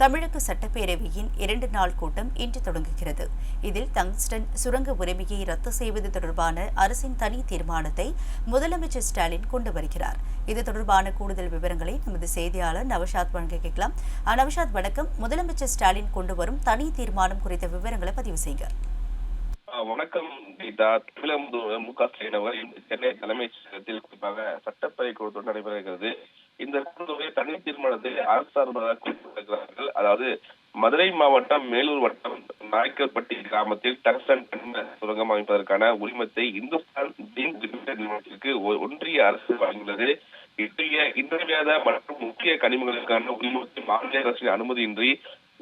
தமிழக சட்டப்பேரவையின் இரண்டு நாள் கூட்டம் இன்று தொடங்குகிறது. இதில் டங்ஸ்டன் சுரங்க உரிமையை ரத்து செய்வது தொடர்பான அரசின் தனி தீர்மானத்தை முதலமைச்சர் ஸ்டாலின் கொண்டு வருகிறார். இது தொடர்பான கூடுதல் விவரங்களை நமது செய்தியாளர் நவஷாத் வழங்க கேட்கலாம். நவஷாத் வணக்கம். முதலமைச்சர் ஸ்டாலின் கொண்டு வரும் தனி தீர்மானம் குறித்த விவரங்களை பதிவு செய்யுங்க வணக்கம். கீதா. தமிழக முதல்வர் மு க ஸ்டாலின் அவர்கள் சென்னை தலைமைச் செயலகத்தில் குறிப்பாக சட்டப்பேரவை கூட்டத்தொடர் நடைபெறுகிறது. இந்த கூட்டத்தொடரை தனி தீர்மானத்தை அரசு சார்பாக குறிப்பிட்டிருக்கிறார்கள். அதாவது மதுரை மாவட்டம் மேலூர் வட்டம் நாய்க்கல்பட்டி கிராமத்தில் டங்ஸ்டன் சுரங்கம் அமைப்பதற்கான உரிமத்தை இந்துஸ்தான் ஜிங்க் லிமிடெட் நிறுவனத்திற்கு ஒன்றிய அரசு வழங்கியுள்ளது. இத்தகைய இன்றியமையாத மற்றும் முக்கிய கனிமங்களுக்கான உரிமத்தை மாநில அரசின் அனுமதியின்றி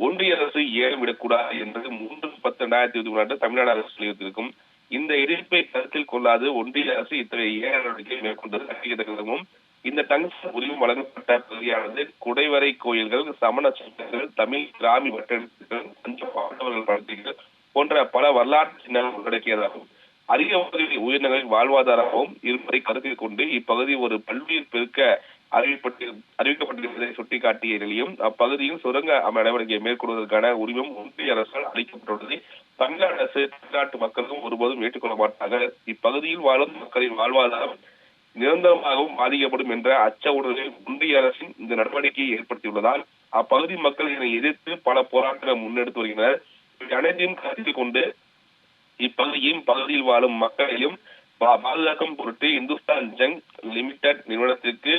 ஒன்றிய அரசு ஏலம் விடக்கூடாது என்பது மூன்று பத்து இரண்டாயிரத்தி இருபத்தி மூணு தமிழ்நாடு அரசு தெரிவித்திருக்கும் இந்த எதிர்ப்பை கருத்தில் கொள்ளாது ஒன்றிய அரசு இத்தகைய ஏல நடவடிக்கை மேற்கொண்டது கண்டிக்கத்தக்கதாகவும் இந்த டங்ஸ்டன் உரிமம் வழங்கப்பட்ட பகுதியானது குடைவரை கோயில்கள் சமண சங்கங்கள் தமிழ் கிராமி வட்டெழுத்துக்கள் பஞ்ச பாண்டவர்கள் படுத்திகள் போன்ற பல வரலாற்று சின்னங்கள் உள்ளடக்கியதாகும். அதிக பகுதி உயிரினங்களின் வாழ்வாதாரமாகவும் இருப்பதை கருத்தில் கொண்டு இப்பகுதி ஒரு பல்லுயிர் பெருக்க அறிவிப்பட்டு அறிவிக்கப்பட்டிருப்பதை சுட்டிக்காட்டிய நிலையும் அப்பகுதியில் சுரங்க அம- நடவடிக்கையை மேற்கொள்வதற்கான உரிமம் ஒன்றிய அரசால் அளிக்கப்பட்டுள்ளதை தமிழக அரசு தமிழ்நாட்டு மக்களும் ஒருபோதும் ஏற்றுக்கொள்ள மாட்டார்கள். இப்பகுதியில் வாழும் மக்களின் வாழ்வாதாரம் நிரந்தரமாகவும் பாதிக்கப்படும் என்ற அச்ச உடலில் ஒன்றிய அரசின் இந்த நடவடிக்கையை ஏற்படுத்தியுள்ளதால் அப்பகுதி மக்கள் இதனை எதிர்த்து பல போராட்டங்களை முன்னெடுத்து வருகின்றனர். அனைத்தையும் கருத்தில் கொண்டு இப்பகுதியும் பகுதியில் வாழும் மக்களையும் பாதுகாக்கும் பொருட்டு இந்துஸ்தான் ஜங் லிமிடெட் நிறுவனத்திற்கு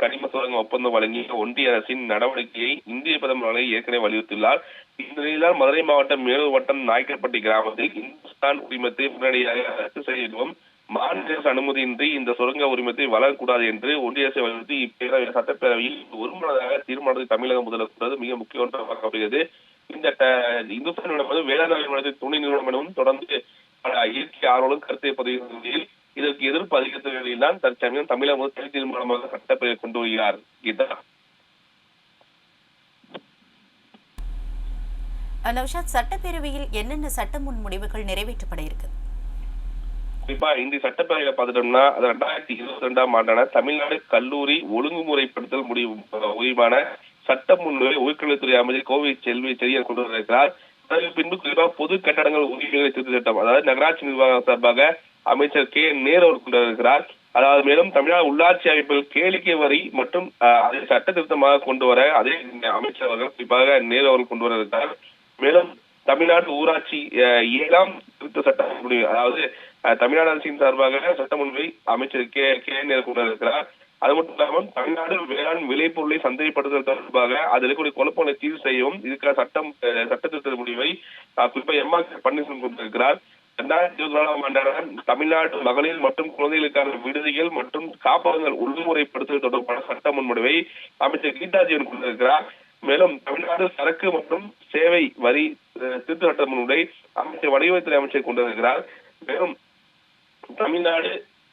கனிம சுரங்க ஒப்பந்தம் வழங்கிய ஒன்றிய அரசின் நடவடிக்கையை இந்திய பிரதமர் ஏற்கனவே வலியுறுத்தியுள்ளார். இந்த நிலையில்தான் மதுரை மாவட்டம் மேலூர் வட்டம் நாய்க்கல்பட்டி கிராமத்தில் இந்துஸ்தான் உரிமத்தை உடனடியாக ரத்து செய்யவும் மாநில அரசு அனுமதியின்றி இந்த சுரங்க உரிமத்தை வழங்கக்கூடாது என்று ஒன்றிய அரசை வலியுறுத்தி இப்பேரவை சட்டப்பேரவையில் ஒருமனதாக தீர்மானத்தை தமிழக முதலமைச்சர் மிக முக்கிய ஒன்றாக இந்த இந்துஸ்தான் நிறுவனம் வேளாண் நிறுவனத்தின் துணை நிறுவனம் தொடர்ந்து பல இயற்கை ஆர்வலும் கருத்தை பதிவு நிலையில் இதற்கு எதிர்ப்பு அதிகரித்த தான் தற்சமயம் தமிழக முதல் தனி தீர்மானமாக சட்டப்பேரவை கொண்டு வருகிறார் கீதா. நவ்ஷாத் சட்டப்பேரவையில் என்னென்ன சட்ட முன்முடிவுகள் நிறைவேற்றப்பட இருக்கு? குறிப்பா இந்த சட்டப்பேரவையில பாத்துட்டோம்னா அது ரெண்டாயிரத்தி இருபத்தி ரெண்டாம் ஆண்டான தமிழ்நாடு கல்லூரி ஒழுங்குமுறைப்படுத்தல் முடிவு அஹ், உரிமான சட்ட முன்னுரை உயர்கல்வித்துறை அமைச்சர் கோவை செல்வி செழியன் கொண்டு வந்திருக்கிறார் அதற்கு பின்பு குறிப்பாக பொது கட்டடங்கள் உரிமைகளை திருத்த சட்டம் அதாவது நகராட்சி நிர்வாகம் சார்பாக அமைச்சர் கே நேரு அவர் கொண்டு வந்திருக்கிறார் அதாவது மேலும் தமிழ்நாடு உள்ளாட்சி அமைப்பில் கேளிக்கை வரி மற்றும் அதை சட்ட திருத்தமாக கொண்டு வர அதே அமைச்சர் அவர்கள் குறிப்பாக நேரு அவர்கள் கொண்டு வர இருக்கிறார். மேலும் தமிழ்நாடு ஊராட்சி ஏழாம் திருத்த சட்டம் அதாவது தமிழ்நாடு அரசின் சார்பாக சட்ட முன்வை அமைச்சர் கே கே நேரு இருக்கிறார். அது மட்டும் இல்லாமல் தமிழ்நாடு வேளாண் விளைபொருளை சந்தைப்படுத்துதல் தொடர்பாக அதில் இருக்கக்கூடிய குழப்பங்களை தீர்வு செய்யவும் இதுக்கான சட்டம் சட்டத்திருத்த சட்ட திருத்த முடிவை குறிப்பாக எம் ஆர் பன்னீர்செல்வம் கொண்டிருக்கிறார். இரண்டாயிரத்தி இருபத்தி நாலாம் ஆண்டான தமிழ்நாடு மகளிர் மற்றும் குழந்தைகளுக்கான விடுதிகள் மற்றும் காப்பகங்கள் ஒழுங்குமுறைப்படுத்துதல் தொடர்பான சட்ட முன்முடிவை அமைச்சர் கீதா ஜீவன் கொண்டிருக்கிறார் மேலும் தமிழ்நாடு சரக்கு மற்றும் சேவை வரி திருத்த சட்ட முன்வடிவை அமைச்சர் வடிவத்துறை அமைச்சர் கொண்டிருக்கிறார். மேலும் தமிழ்நாடு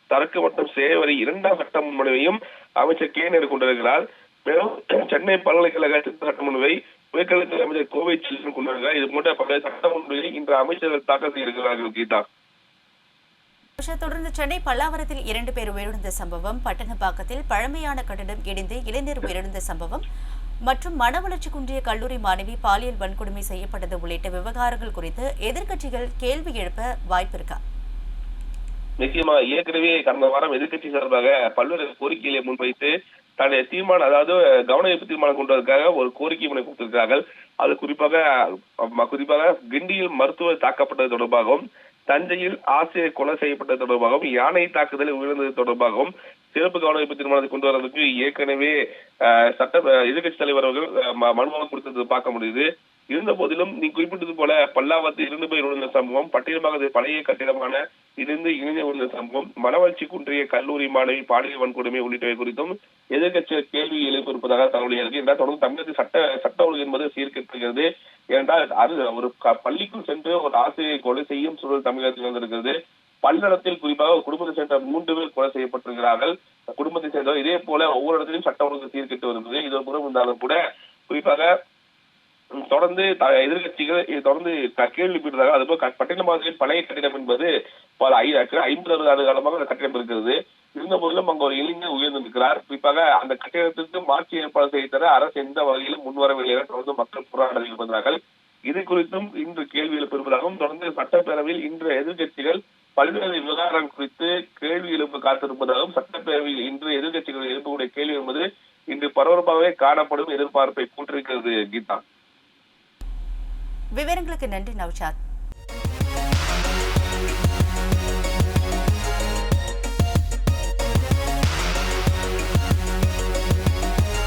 சரக்கு மற்றும் சேவை வரி இரண்டாம் சட்ட முன்வடிவையும் அமைச்சர் கே நேரு கொண்டிருக்கிறார். மேலும் சென்னை பல்கலைக்கழக சட்ட முன்வை உயர்கல்வித்துறை அமைச்சர் கோவை செல்வன் கொண்டிருக்கிறார். இது போன்ற பல்வேறு சட்ட முன்வையை இன்று அமைச்சர்கள் தாக்கல் செய்திருக்கிறார்கள் கீதா. தொடர்ந்து சென்னை பல்லாவரத்தில் இரண்டு பேர் உயிரிழந்த சம்பவம் பட்டணப்பாக்கத்தில் பழமையான கட்டடம் இடிந்து இளைஞர் உயிரிழந்த சம்பவம் மற்றும் மன வளர்ச்சி குன்றிய கல்லூரி மாணவி பாலியல் வன்கொடுமை செய்யப்பட்டது உள்ளிட்ட விவகாரங்கள் குறித்து எதிர்க்கட்சிகள் கேள்வி எழுப்ப வாய்ப்பு நிச்சயமா ஏற்கனவே கடந்த வாரம் எதிர்க்கட்சி சார்பாக பல்வேறு கோரிக்கைகளை முன்வைத்து தன்னுடைய தீர்மானம் அதாவது கவன ஈர்ப்பு தீர்மானம் கொண்டு வருவதற்காக ஒரு கோரிக்கை முனை கொடுத்திருக்கிறார்கள். அது குறிப்பாக குறிப்பாக கிண்டியில் மருத்துவர் தாக்கப்பட்டது தொடர்பாகவும் தஞ்சையில் ஆசிரியர் கொலை செய்யப்பட்டது தொடர்பாகவும் யானை தாக்குதலில் உயர்ந்தது தொடர்பாகவும் சிறப்பு கவன தீர்மானத்தை கொண்டு வரதுக்கு ஏற்கனவே சட்ட எதிர்க்கட்சி தலைவர் அவர்கள் அஹ், கொடுத்தது பார்க்க முடியுது. இருந்த போதிலும் நீ குறிப்பிட்டது போல பல்லாவத்து இரண்டு பேர் விழுந்த சம்பவம் பட்டியலமாக பழைய கட்டிடமான இருந்து இணைந்து விழுந்த சம்பவம். மனவளர்ச்சி குன்றிய கல்லூரி மாணவி பாலியல் வன்கொடுமை உள்ளிட்டவை குறித்தும் எதிர்க்கட்சிகள் கேள்வி எழுப்பியிருப்பதாக தகவல் இருக்கு. என்றால் தொடர்ந்து தமிழகத்தில் சட்ட சட்ட ஒழுங்கு என்பது சீர்கெட்டுகிறது ஏனென்றால் அது ஒரு பள்ளிக்குள் சென்று ஒரு ஆசிரியை கொலை செய்யும் சூழல் தமிழகத்தில் வந்திருக்கிறது. பல்லடத்தில் குறிப்பாக குடும்பத்தை சேர்ந்த மூன்று பேர் கொலை செய்யப்பட்டிருக்கிறார்கள். குடும்பத்தை சேர்ந்தவர் இதே போல ஒவ்வொரு இடத்திலும் சட்ட ஒழுங்கு சீர்கெட்டு வருகிறது. இது ஒரு புறம் இருந்தாலும் கூட குறிப்பாக தொடர்ந்து எதிர்கட்சிகள் தொடர்ந்து கேள்வி எழுப்பியிருந்தாங்க அதுபோல் க- பட்டினமாவட்டத்தில் பழைய கட்டிடம் என்பது பல ஐம்பது அறுபது ஆண்டு காலமாக அந்த கட்டிடம் இருக்கிறது. இருந்த போதிலும் அங்கு ஒரு இளைஞர் உயர்ந்திருக்கிறார். குறிப்பாக அந்த கட்டிடத்திற்கு மாற்றி ஏற்பாடு செய்து தர அரசு எந்த வகையிலும் முன்வரவில்லை என தொடர்ந்து மக்கள் போராட்டத்தில் ஈடுபட்டார்கள் இது குறித்தும் இன்று கேள்வி எழுப்பியிருப்பதாகவும் தொடர்ந்து சட்டப்பேரவையில் இன்று எதிர்கட்சிகள் பல்வேறு விவகாரம் குறித்து கேள்வி எழுப்ப காத்திருப்பதாகவும் சட்டப்பேரவையில் இன்று எதிர்கட்சிகள் எழுப்பக்கூடிய கேள்வி என்பது இன்று பரபரப்பாகவே காணப்படும் எதிர்பார்ப்பை கூட்டிருக்கிறது கீதா. വിവരങ്ങൾക്ക് നന്ദി നവ്ഷാദ്